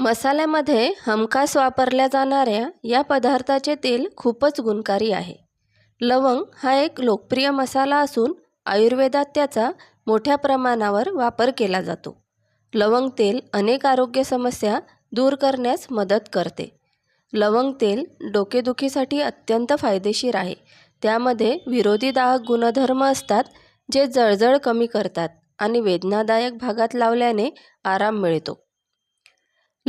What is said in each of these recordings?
मसाल्यामध्ये हमखास वापरल्या जाणाऱ्या या पदार्थाचे तेल खूपच गुणकारी आहे. लवंग हा एक लोकप्रिय मसाला असून आयुर्वेदात त्याचा मोठ्या प्रमाणावर वापर केला जातो. लवंग तेल अनेक आरोग्य समस्या दूर करण्यास मदत करते. लवंग तेल डोकेदुखीसाठी अत्यंत फायदेशीर आहे. त्यामध्ये विरोधी दाहक गुणधर्म असतात जे जळजळ कमी करतात आणि वेदनादायक भागात लावल्याने आराम मिळतो.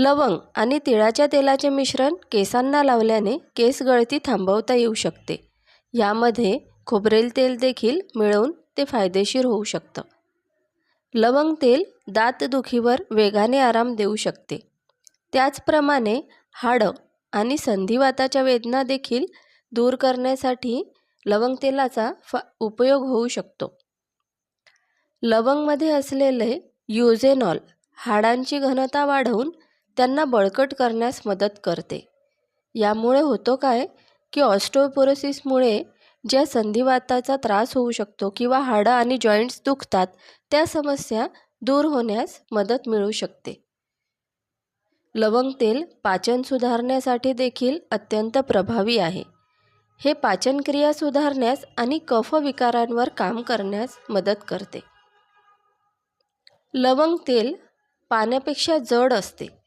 लवंग आणि तिळाच्या तेलाचे मिश्रण केसांना लावल्याने केस गळती थांबवता येऊ शकते. यामध्ये खोबरेल तेल देखील मिळवून ते फायदेशीर होऊ शकतं. लवंग तेल दातदुखीवर वेगाने आराम देऊ शकते. त्याचप्रमाणे हाडं आणि संधिवाताच्या वेदना देखील दूर करण्यासाठी लवंग तेलाचा फा उपयोग होऊ शकतो. लवंगमध्ये असलेले युझेनॉल हाडांची घनता वाढवून त्यांना बळकट करण्यास मदत करते. यामुळे होतो काय? की ऑस्टोपोरोसिसमुळे ज्या संधिवाताचा त्रास होऊ शकतो किंवा हाडं आणि जॉईंट्स दुखतात त्या समस्या दूर होण्यास मदत मिळू शकते. लवंग तेल पाचन सुधारण्यासाठी देखील अत्यंत प्रभावी आहे. हे पाचनक्रिया सुधारण्यास आणि कफ विकारांवर काम करण्यास मदत करते. लवंग तेल पाण्यापेक्षा जड असते.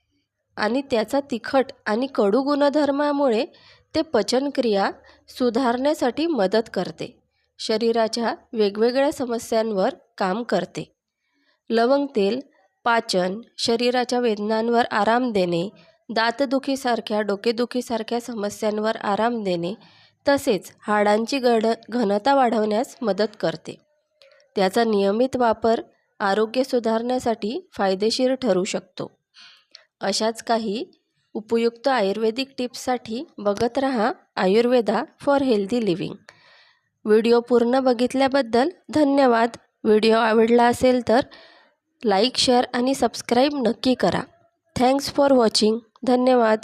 आणि त्याचा तिखट आणि कडू गुणधर्मामुळे ते पचनक्रिया सुधारण्यासाठी मदत करते. शरीराच्या वेगवेगळ्या समस्यांवर काम करते. लवंग तेल पाचन शरीराच्या वेदनांवर आराम देणे दातदुखीसारख्या डोकेदुखीसारख्या समस्यांवर आराम देणे तसेच हाडांची गड घनता वाढवण्यास मदत करते. त्याचा नियमित वापर आरोग्य सुधारण्यासाठी फायदेशीर ठरू शकतो. अशाच काही उपयुक्त आयुर्वेदिक टिप्ससाठी बघत रहा Ayurveda for healthy living. Video पूर्ण बघितल्याबद्दल धन्यवाद. व्हिडिओ आवडला असेल तर लाईक शेअर आणि सबस्क्राईब नक्की करा. Thanks for watching. धन्यवाद.